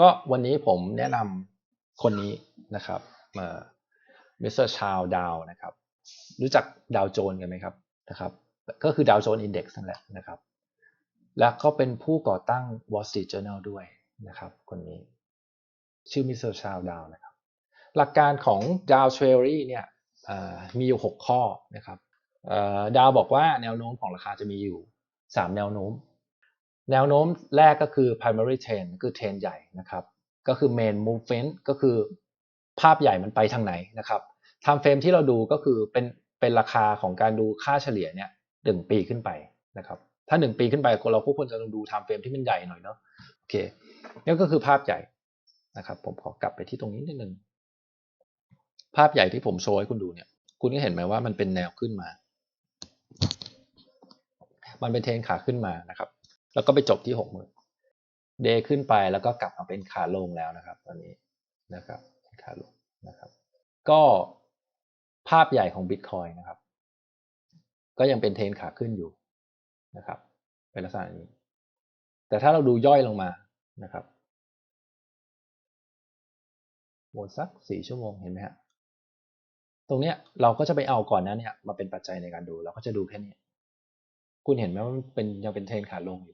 ก็วันนี้ผมแนะนำคนนี้นะครับมามิสเตอร์ชาวดาวนะครับ รู้จักดาวโจนกันไหมครับนะครับ ก็คือดาวโจนอินเด็กซ์นั่นแหละนะครับ และก็เป็นผู้ก่อตั้ง Wall Street Journal ด้วยนะครับ คนนี้ ชื่อมิสเตอร์ชาวดาวนะครับ หลักการของดาวเทรรี่เนี่ยมีอยู่ 6 ข้อนะครับดาวบอกว่าแนวโน้มของราคาจะมีอยู่ 3 แนวโน้ม แนวโน้มแรกก็คือ primary trend คือเทรนใหญ่นะครับ ก็คือ main movement ก็คือภาพใหญ่มันไปทางไหนนะครับ time frame ที่เราดูก็คือเป็นเป็นราคาของการดูค่าเฉลี่ยเนี่ยหนึ่งปีขึ้นไปนะครับ ถ้าหนึ่งปีขึ้นไปเราก็ควรจะดู time frame ที่มันใหญ่หน่อยเนาะโอเคนี่ก็คือภาพใหญ่นะครับ ผมขอกลับไปที่ตรงนี้นิดนึงภาพใหญ่ที่ผมโชว์ให้คุณดูเนี่ย คุณก็เห็นไหมว่ามันเป็นแนวขึ้นมา มันเป็นเทรนขาขึ้นมานะครับ แล้วก็ไปจบที่หกหมื่นเดย์ขึ้นไปแล้วก็กลับมาเป็นขาลงแล้วนะครับ ตอนนี้นะครับขาลงนะครับ ก็ภาพใหญ่ของ Bitcoin นะครับ ก็ยังเป็นเทรนขาขึ้นอยู่นะครับ เป็นลักษณะนี้ แต่ถ้าเราดูย่อยลงมานะครับวนสักสี่ชั่วโมงเห็นไหมฮะตรงเนี้ยเราก็จะไปเอาก่อนนั้นเนี่ยมาเป็นปัจจัยในการดู เราก็จะดูแค่นี้ คุณเห็นไหมว่ามันเป็นยังเป็นเทรนขาลงอยู่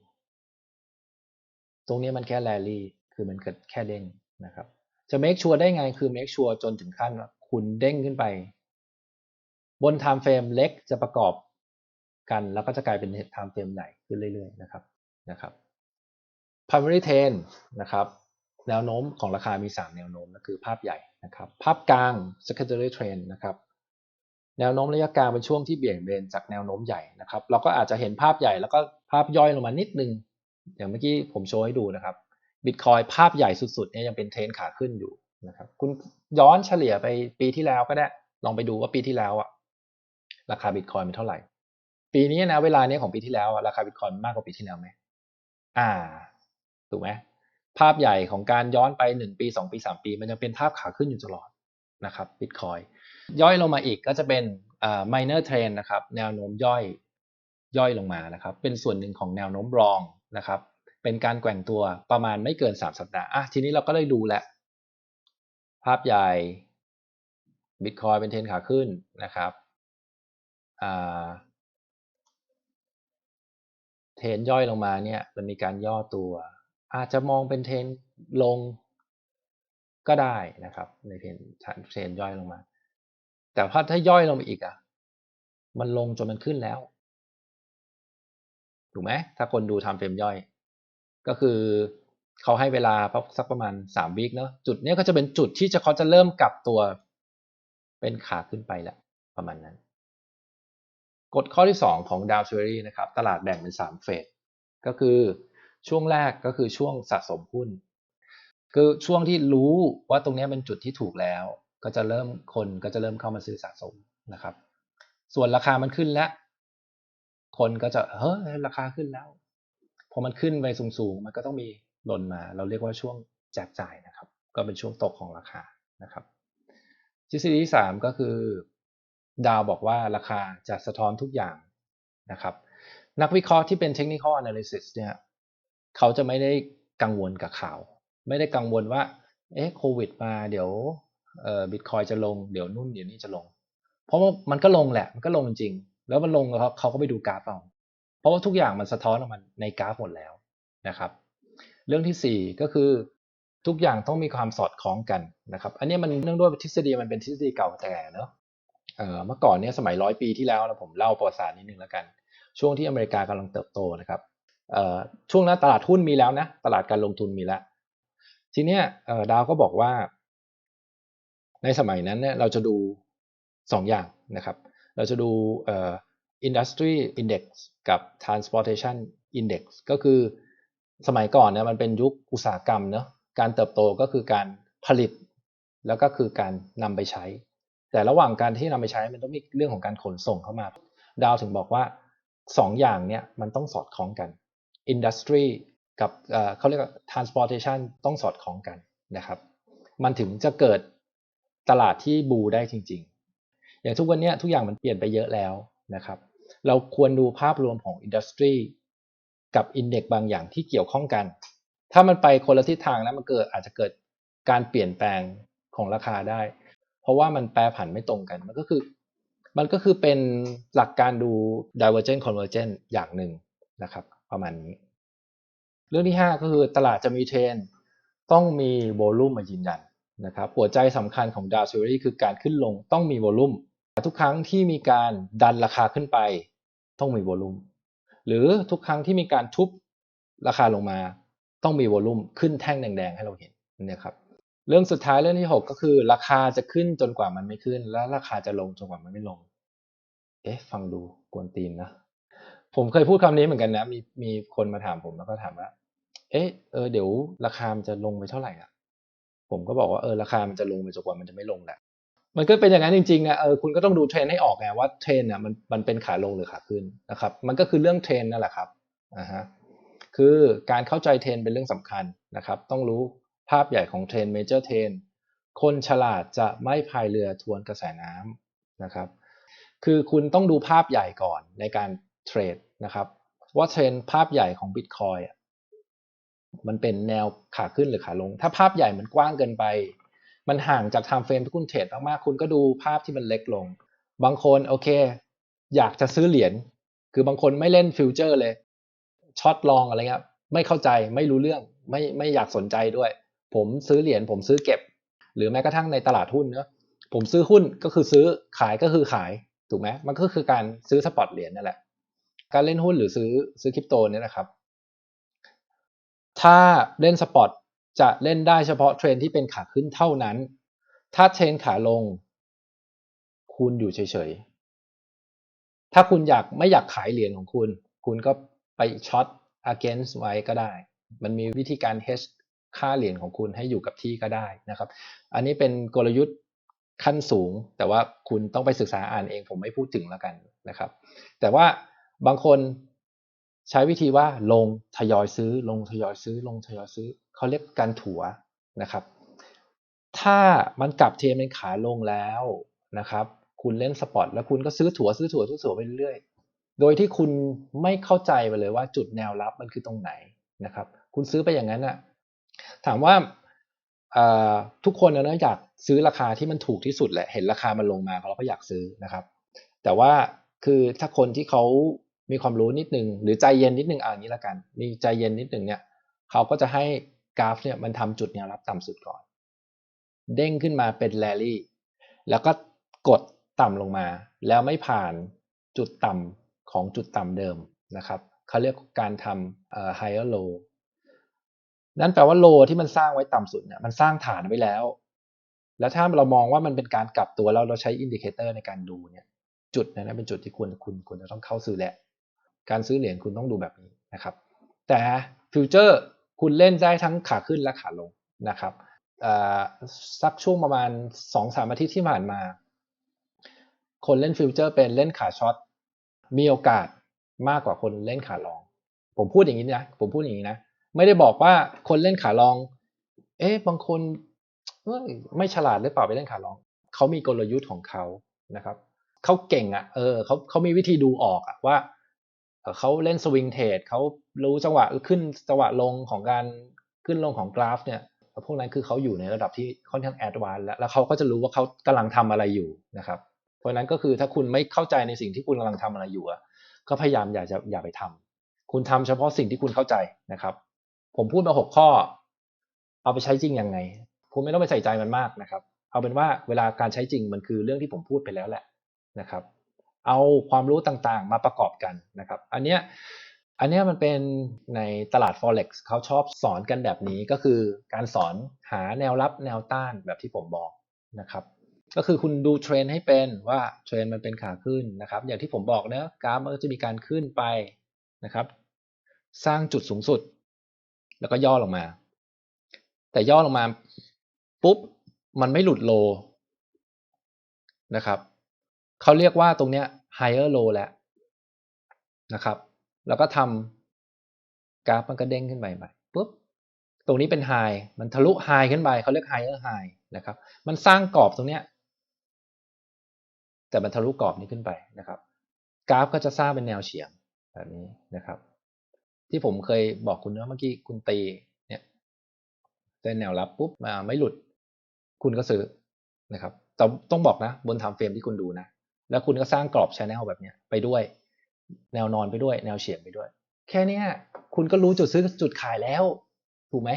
ตรงนี้มันแค่แรลลี่คือมันเกิดแค่เด้งนะครับ จะ make sure ได้ไงคือ make sure จนถึงขั้นว่าคุณเด้งขึ้นไป บน time frame เล็กจะประกอบกันแล้วก็จะกลายเป็น time frame ใหญ่ขึ้นเรื่อยๆนะครับนะครับ primary trend นะครับแนวโน้มของราคามี 3 แนวโน้มก็คือภาพใหญ่นะครับ ภาพกลาง secondary trend นะครับ แนวโน้มระยะกลางเป็นช่วงที่เบี่ยงเบนจากแนวโน้มใหญ่นะครับ เราก็อาจจะเห็นภาพใหญ่แล้วก็ภาพย่อยลงมานิดนึง อย่างเมื่อกี้ผมโชว์ให้ดูนะครับบิตคอยภาพใหญ่สุดๆเนี่ยยังเป็นเทรนขาขึ้นอยู่นะครับคุณย้อนเฉลี่ยไปปีที่แล้วก็ได้ ลองไปดูว่าปีที่แล้วอะราคาบิตคอยเป็นเท่าไหร่ ปีนี้นะเวลานี้ของปีที่แล้วอะราคาบิตคอยมากกว่าปีที่แล้วไหมอ่าถูกไหมภาพใหญ่ของการย้อนไป1ปี2ปี3ปี มันจะเป็นภาพขาขึ้นอยู่ตลอดนะครับบิตคอยย่อยลงมาอีกก็จะเป็นอ่า minor trend นะครับ แนวโน้มย่อยย่อยลงมานะครับ เป็นส่วนหนึ่งของแนวโน้มรอง นะครับ เป็นการแกว่งตัวประมาณไม่เกิน 3 สัปดาห์อะทีนี้เราก็ได้ดูแหละภาพใหญ่บิตคอยเป็นเทรนขาขึ้นนะครับเทรนย่อยลงมาเนี่ยมันมีการย่อตัว อาจจะมองเป็นเทรนลงก็ได้นะครับ ในเทรนเทรนย่อยลงมา แต่พอถ้าย่อยลงไปอีกอะ มันลงจนมันขึ้นแล้ว ถูกไหมถ้าคนดูทำเฟรมย่อย ก็คือเขาให้เวลาสักประมาณสามวิคเนาะจุดนี้ก็จะเป็นจุดที่จะเขาจะเริ่มกลับตัวเป็นขาขึ้นไปแล้วประมาณนั้น กฎข้อที่สองของดาวเทอรี่นะครับ ตลาดแบ่งเป็นสามเฟสก็คือช่วงแรกก็คือช่วงสะสมหุ้น คือช่วงที่รู้ว่าตรงนี้เป็นจุดที่ถูกแล้ว ก็จะเริ่มคนก็จะเริ่มเข้ามาซื้อสะสมนะครับ ส่วนราคามันขึ้นแล้ว คนก็จะเฮ้ยราคาขึ้นแล้วพอมันขึ้นไปสูงๆ มันก็ต้องมีหล่นมา เราเรียกว่าช่วงแจกจ่ายนะครับ ก็เป็นช่วงตกของราคานะครับทฤษฎีที่3ก็คือดาวบอกว่าราคาจะสะท้อนทุกอย่างนะครับ นักวิเคราะห์ที่เป็นเทคนิคอลแอนาลิซิสเนี่ยเขาจะไม่ได้กังวลกับข่าว ไม่ได้กังวลว่าเอ๊ะโควิดมาเดี๋ยวเอ่อบิตคอยจะลงเดี๋ยวนู่นเดี๋ยวนี้จะลง เพราะว่ามันก็ลงแหละมันก็ลงจริง แล้วมันลงแล้วเขาก็ไปดูกราฟเอาเพราะว่าทุกอย่างมันสะท้อนออกมาในกราฟหมดแล้วนะครับ เรื่องที่ 4 ก็คือทุกอย่างต้องมีความสอดคล้องกันนะครับ อันนี้มันเนื่องด้วยทฤษฎีมันเป็นทฤษฎีเก่าแต่เนาะเมื่อก่อนเนี่ยสมัยร้อยปีที่แล้วนะผมเล่าประวัติศาสตร์นิดนึงแล้วกัน ช่วงที่อเมริกากำลังเติบโตนะครับช่วงนั้นตลาดหุ้นมีแล้วนะ ตลาดการลงทุนมีแล้ว ทีเนี้ยดาวก็บอกว่า ในสมัยนั้นเนี่ยเราจะดู2ออย่างนะครับ เราจะดู industry index กับ transportation index ก็คือสมัยก่อนเนี่ยมันเป็นยุคอุตสาหกรรมเนาะการเติบโตก็คือการผลิต แล้วก็คือการนำไปใช้ แต่ระหว่างการที่นำไปใช้มันต้องมีเรื่องของการขนส่งเข้ามา ดาวถึงบอกว่าสองอย่างเนี่ยมันต้องสอดคล้องกัน industry กับเขาเรียกว่า transportation ต้องสอดคล้องกันนะครับ มันถึงจะเกิดตลาดที่บูได้จริง อย่างทุกวันนี้ทุกอย่างมันเปลี่ยนไปเยอะแล้วนะครับ เราควรดูภาพรวมของ industry กับ index บางอย่างที่เกี่ยวข้องกัน ถ้ามันไปคนละทิศทางนะมันเกิดอาจจะเกิดการเปลี่ยนแปลงของราคาได้ เพราะว่ามันแปรผันไม่ตรงกัน มันก็คือ มันก็คือเป็นหลักการดู divergent convergent อย่างหนึ่งนะครับ ประมาณนี้ เรื่องที่ 5 ก็คือตลาดจะมีเทรนต้องมีโวลูมมายืนยันนะครับ หัวใจสำคัญของดาวซิรีคือการขึ้นลงต้องมีโวลูม ทุกครั้งที่มีการดันราคาขึ้นไป ต้องมีโวลูมหรือทุกครั้งที่มีการทุบราคาลงมา ต้องมีโวลูมขึ้นแท่งแดงๆให้เราเห็นนะครับเรื่องสุดท้ายเรื่องที่ 6 ก็คือ ราคาจะขึ้นจนกว่ามันไม่ขึ้น และราคาจะลงจนกว่ามันไม่ลง เอ๊ะฟังดูกวนตีนนะผมเคยพูดคำนี้เหมือนกันนะ มีมีคนมาถามผมแล้วก็ถามว่า เอ๊ะเออเดี๋ยวราคามันจะลงไปเท่าไหร่อะ ผมก็บอกว่าเออราคามันจะลงไปจนกว่ามันจะไม่ลงแหละ มันก็เป็นอย่างนั้นจริงๆนะเออคุณก็ต้องดูเทรนให้ออกไงว่าเทรนน่ะมันมันเป็นขาลงหรือขาขึ้นนะครับ มันก็คือเรื่องเทรนนั่นแหละครับอ่าฮะคือการเข้าใจเทรนเป็นเรื่องสำคัญนะครับ ต้องรู้ภาพใหญ่ของเทรนเมเจอร์เทรนคนฉลาดจะไม่พายเรือทวนกระแสน้ำนะครับ คือคุณต้องดูภาพใหญ่ก่อนในการเทรดนะครับ ว่าเทรนภาพใหญ่ของบิตคอยมันเป็นแนวขาขึ้นหรือขาลง ถ้าภาพใหญ่มันกว้างเกินไป มันห่างจากไทม์เฟรมที่คุณเทรดมากๆคุณก็ดูภาพที่มันเล็กลง บางคนโอเค อยากจะซื้อเหรียญคือบางคนไม่เล่นฟิวเจอร์เลยช็อตลองอะไรเงี้ยไม่เข้าใจไม่รู้เรื่องไม่ไม่อยากสนใจด้วย ผมซื้อเหรียญผมซื้อเก็บ หรือแม้กระทั่งในตลาดหุ้นเนาะผมซื้อหุ้นก็คือซื้อขายก็คือขายถูกไหมมันก็คือการซื้อสปอตเหรียญนั่นแหละ การเล่นหุ้นหรือซื้อซื้อคริปโตเนี่ยนะครับ ถ้าเล่นสปอต จะเล่นได้เฉพาะเทรนที่เป็นขาขึ้นเท่านั้น ถ้าเทรนขาลง คุณอยู่เฉยๆ ถ้าคุณอยากไม่อยากขายเหรียญของคุณ คุณก็ไปช็อต against ไว้ก็ได้ มันมีวิธีการ hedge ค่าเหรียญของคุณให้อยู่กับที่ก็ได้นะครับ อันนี้เป็นกลยุทธ์ขั้นสูง แต่ว่าคุณต้องไปศึกษาอ่านเองผมไม่พูดถึงแล้วกันนะครับ แต่ว่าบางคนใช้วิธีว่าลงทยอยซื้อ ลงทยอยซื้อ ลงทยอยซื้อ เขาเรียกการถัวนะครับ ถ้ามันกลับเทมเป็นขาลงแล้วนะครับ คุณเล่นสปอตแล้วคุณก็ซื้อถัวซื้อถัวซื้อถัวไปเรื่อยโดยที่คุณไม่เข้าใจไปเลยว่าจุดแนวรับมันคือตรงไหนนะครับ คุณซื้อไปอย่างนั้นอะถามว่าทุกคนนะอยากซื้อราคาที่มันถูกที่สุดแหละ เห็นราคามันลงมาเราก็อยากซื้อนะครับ แต่ว่าคือถ้าคนที่เขามีความรู้นิดนึง หรือใจเย็นนิดนึงอ่านี้ละกัน มีใจเย็นนิดนึงเนี่ยเขาก็จะให้ กราฟเนี่ยมันทำจุดแนวรับต่ำสุดก่อน เด้งขึ้นมาเป็นแรลลี่แล้วก็กดต่ำลงมา แล้วไม่ผ่านจุดต่ำของจุดต่ำเดิมนะครับเขาเรียกการทำ higher low นั่นแปลว่าโลที่มันสร้างไว้ต่ำสุดเนี่ยมันสร้างฐานไว้แล้ว แล้วถ้าเรามองว่ามันเป็นการกลับตัวแล้วเราใช้อินดิเคเตอร์ในการดูเนี่ยจุดนั้นเป็นจุดที่ควรคุณควรจะต้องเข้าซื้อแหละ การซื้อเหรียญคุณต้องดูแบบนี้นะครับ แต่ฟิวเจอร์ คุณเล่นได้ทั้งขาขึ้นและขาลงนะครับสักช่วงประมาณสองสามอาทิตย์ที่ผ่านมา คนเล่นฟิวเจอร์เป็นเล่นขาช็อตมีโอกาสมากกว่าคนเล่นขาลอง ผมพูดอย่างนี้นะ ผมพูดอย่างนี้นะ ไม่ได้บอกว่าคนเล่นขาลอง เอ๊ะบางคนไม่ฉลาดหรือเปล่าไปเล่นขาลอง เขามีกลยุทธ์ของเขานะครับ เขาเก่งอะ่ะ เออเขาเขามีวิธีดูออกอะว่า เขาเล่นสวิงเทรดเขารู้จังหวะขึ้นจังหวะลงของการขึ้นลงของกราฟเนี่ยพวกนั้นคือเขาอยู่ในระดับที่ค่อนข้างแอดวานแล้วแล้วเขาก็จะรู้ว่าเขากำลังทำอะไรอยู่นะครับ เพราะนั้นก็คือถ้าคุณไม่เข้าใจในสิ่งที่คุณกำลังทำอะไรอยู่ก็พยายามอย่าจะอย่าไปทำคุณทำเฉพาะสิ่งที่คุณเข้าใจนะครับ ผมพูดมาหกข้อ เอาไปใช้จริงยังไง คุณไม่ต้องไปใส่ใจมันมากนะครับ เอาเป็นว่าเวลาการใช้จริงมันคือเรื่องที่ผมพูดไปแล้วแหละนะครับ เอาความรู้ต่างๆ มาประกอบกันนะครับ อันเนี้ยอันเนี้ยมันเป็นในตลาด forex เขาชอบสอนกันแบบนี้ก็คือการสอนหาแนวรับแนวต้านแบบที่ผมบอกนะครับ ก็คือคุณดูเทรนให้เป็นว่าเทรนมันเป็นขาขึ้นนะครับ อย่างที่ผมบอกนะกราฟมันก็จะมีการขึ้นไปนะครับ สร้างจุดสูงสุด แล้วก็ย่อลงมา แต่ย่อลงมาปุ๊บมันไม่หลุดโลนะครับ เขาเรียกว่าตรงเนี้ย higher low แล้วนะครับ แล้วก็ทำกราฟมันก็เด้งขึ้นไปใหม่ปุ๊บตรงนี้เป็น high มันทะลุ high ขึ้นไปเขาเรียก higher high นะครับ มันสร้างกรอบตรงเนี้ยแต่มันทะลุกรอบนี้ขึ้นไปนะครับ กราฟก็จะสร้างเป็นแนวเฉียงแบบนี้นะครับ ที่ผมเคยบอกคุณว่าเมื่อกี้คุณตีเนี่ยเส้นแนวรับปุ๊บมาไม่หลุด คุณก็ซื้อนะครับแต่ต้องบอกนะ บนทม์เฟรมที่คุณดูนะ แล้วคุณก็สร้างกรอบชแนลแบบเนี้ยไปด้วย แนวนอนไปด้วย แนวเฉียงไปด้วย แค่เนี้ยคุณก็รู้จุดซื้อจุดขายแล้ว ถูกไหม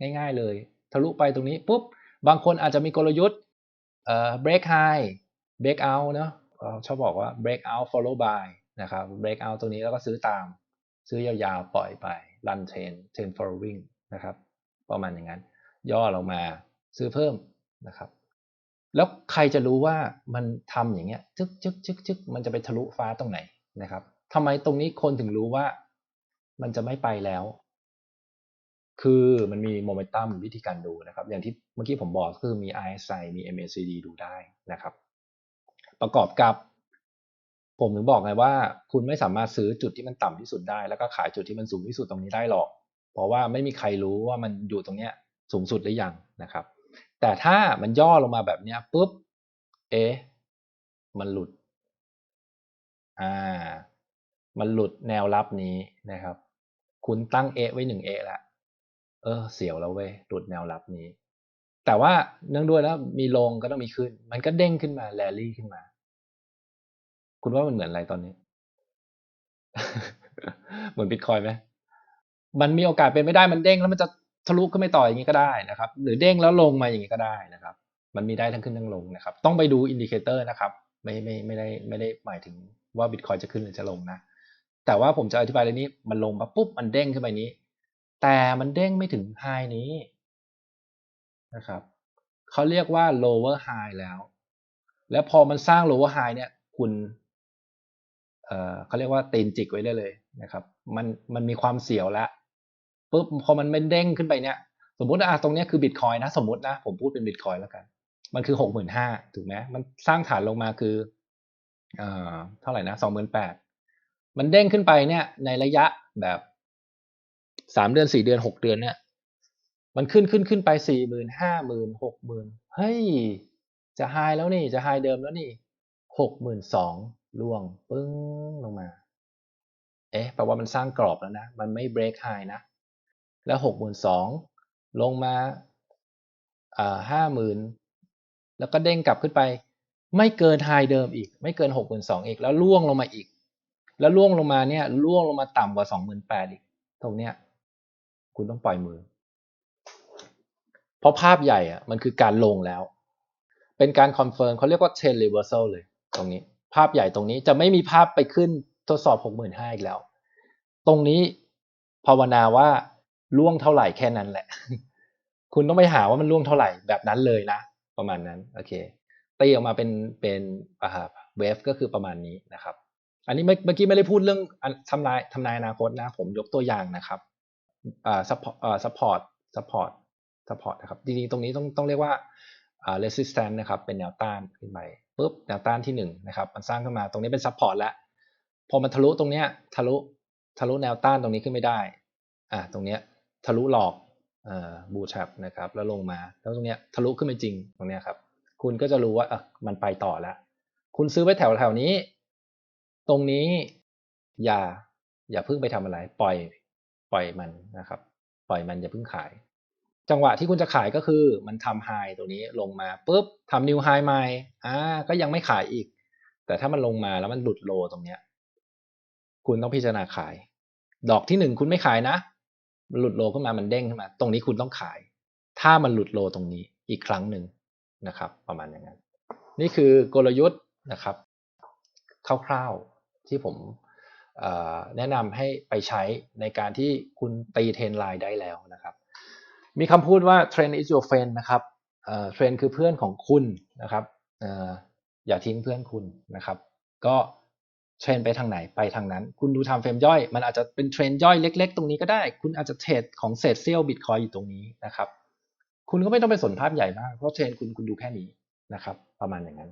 ง่ายๆเลย ทะลุไปตรงนี้ปุ๊บบางคนอาจจะมีกลยุทธ์เอ่อ break high break out เนอะชอบบอกว่า break out follow by นะครับ break out ตัวนี้แล้วก็ซื้อตาม ซื้อยาวๆ ปล่อยไป run train train following นะครับ ประมาณอย่างนั้น ย่อลงมาซื้อเพิ่มนะครับ แล้วใครจะรู้ว่ามันทำอย่างเงี้ยจึกจึกจึกจึกมันจะไปทะลุฟ้าตรงไหนนะครับทำไมตรงนี้คนถึงรู้ว่ามันจะไม่ไปแล้ว คือมันมีโมเมนตัมวิธีการดูนะครับ อย่างที่เมื่อกี้ผมบอกคือมี RSI มี MACD ดูได้นะครับ ประกอบกับผมถึงบอกไงว่า คุณไม่สามารถซื้อจุดที่มันต่ำที่สุดได้ แล้วก็ขายจุดที่มันสูงที่สุดตรงนี้ได้หรอก เพราะว่าไม่มีใครรู้ว่ามันอยู่ตรงเนี้ยสูงสุดหรือยังนะครับ แต่ถ้ามันย่อลงมาแบบนี้ปุ๊บ เอ๊ะ มันหลุด อ่า มันหลุดแนวรับนี้นะครับ คุณตั้งเอไว้หนึ่งเอล้วเออ เสียวแล้วเว้ย หลุดแนวรับนี้ แต่ว่าเนื่องด้วยแล้วมีลงก็ต้องมีขึ้น มันก็เด้งขึ้นมาแรลลี่ขึ้นมา คุณว่ามันเหมือนอะไรตอนนี้ เหมือนบิตคอยไหมมันมีโอกาสเป็นไม่ได้มันเด้งแล้วมันจะ ทะลุขึ้นไปต่ออย่างนี้ก็ได้นะครับ หรือเด้งแล้วลงมาอย่างนี้ก็ได้นะครับ มันมีได้ทั้งขึ้นทั้งลงนะครับ ต้องไปดูอินดิเคเตอร์นะครับ ไม่ไม่ไม่ได้ไม่ได้หมายถึงว่าบิตคอยจะขึ้นหรือจะลงนะ แต่ว่าผมจะอธิบายเรื่องนี้มันลงมาปุ๊บมันเด้งขึ้นไปนี้ แต่มันเด้งไม่ถึงไฮนี้นะครับเขาเรียกว่า lower high แล้ว แล้วพอมันสร้าง lower high เนี่ย คุณเอ่อเขาเรียกว่าตีนจิกไว้ได้เลยนะครับ มันมันมีความเสี่ยวแล้ว ปุ๊บพอมันไม่เด้งขึ้นไปเนี่ยสมมติอะตรงเนี้ยคือบิตคอยนะ สมมตินะ ผมพูดเป็นบิตคอยแล้วกัน มันคือหกหมื่นห้าถูกไหมมันสร้างฐานลงมาคือเอ่อเท่าไหร่นะสองหมื่นแปดมันเด้งขึ้นไปเนี่ย ในระยะแบบสามเดือนสี่เดือนหกเดือนเนี่ย มันขึ้นขึ้นขึ้นไปสี่หมื่นห้าหมื่นหกหมื่นเฮ้ย จะไฮแล้วนี่ จะไฮเดิมแล้วนี่หกหมื่นสองล่วง ปึ้งลงมา เอ๊ะแปลว่ามันสร้างกรอบแล้วนะ มันไม่ break high นะ แล้วหกหมื่นสองลงมาห้าหมื่นแล้วก็เด้งกลับขึ้นไป ไม่เกินไฮเดิมอีก ไม่เกินหกหมื่นสองอีกแล้วล่วงลงมาอีก แล้วล่วงลงมาเนี่ยล่วงลงมาต่ำกว่าสองหมื่นแปดอีก ตรงเนี้ยคุณต้องปล่อยมือ เพราะภาพใหญ่อะมันคือการลงแล้ว เป็นการคอนเฟิร์มเขาเรียกว่า trend reversal เลย ตรงนี้ ภาพใหญ่ตรงนี้จะไม่มีภาพไปขึ้นทดสอบหกหมื่นห้าอีกแล้ว ตรงนี้ภาวนาว่า ล่วงเท่าไหร่แค่นั้นแหละ คุณต้องไปหาว่ามันล่วงเท่าไหร่แบบนั้นเลยนะ ประมาณนั้นโอเคตีออกมาเป็นเป็นอ่าเวฟก็คือประมาณนี้นะครับ อันนี้เมื่อกี้ไม่ได้พูดเรื่องทำนายทำนายอนาคตนะ ผมยกตัวอย่างนะครับอ่าซัพพอร์ตอ่าซัพพอร์ตซัพพอร์ตซัพพอร์ตนะครับจริงๆตรงนี้ต้องต้องเรียกว่าอ่า resistance นะครับ เป็นแนวต้านขึ้นไปปุ๊บแนวต้านที่หนึ่งนะครับมันสร้างขึ้นมาตรงนี้เป็นซัพพอร์ตแล้วพอมันทะลุตรงเนี้ยทะลุทะลุแนวต้านตรงนี้ขึ้นไม่ได้ อ่าตรงเนี้ย ทะลุหลอกบูชับนะครับแล้วลงมา แล้วตรงเนี้ยทะลุขึ้นไปจริงตรงเนี้ยครับ คุณก็จะรู้ว่าอะมันไปต่อแล้ว คุณซื้อไว้แถวแถวนี้ ตรงนี้อย่าอย่าเพิ่งไปทำอะไร ปล่อยปล่อยมันนะครับ ปล่อยมันอย่าเพิ่งขาย จังหวะที่คุณจะขายก็คือมันทำไฮตัวนี้ลงมาปุ๊บทำนิวไฮใหม่อ่าก็ยังไม่ขายอีก แต่ถ้ามันลงมาแล้วมันหลุดโลตรงเนี้ยคุณต้องพิจารณาขาย ดอกที่หนึ่งคุณไม่ขายนะ มันหลุดโลขึ้นมามันเด้งขึ้นมา ตรงนี้คุณต้องขาย ถ้ามันหลุดโลตรงนี้อีกครั้งหนึ่งนะครับ ประมาณอย่างนั้น นี่คือกลยุทธ์นะครับคร่าวๆที่ผมแนะนำให้ไปใช้ในการที่คุณตีเทรนไลน์ได้แล้วนะครับ มีคำพูดว่า trend is your friend นะครับเทรนคือเพื่อนของคุณนะครับอออย่าทิ้งเพื่อนคุณนะครับ ก็ เทรนไปทางไหนไปทางนั้น คุณดูทำเฟรมย่อย มันอาจจะเป็นเทรนย่อยเล็ก ๆ ตรงนี้ก็ได้ คุณอาจจะเทรดของเศษเซี่ยวบิตคอยอยู่ตรงนี้นะครับ คุณก็ไม่ต้องไปสนภาพใหญ่มาก เพราะเทรนคุณคุณดูแค่นี้นะครับ ประมาณอย่างนั้น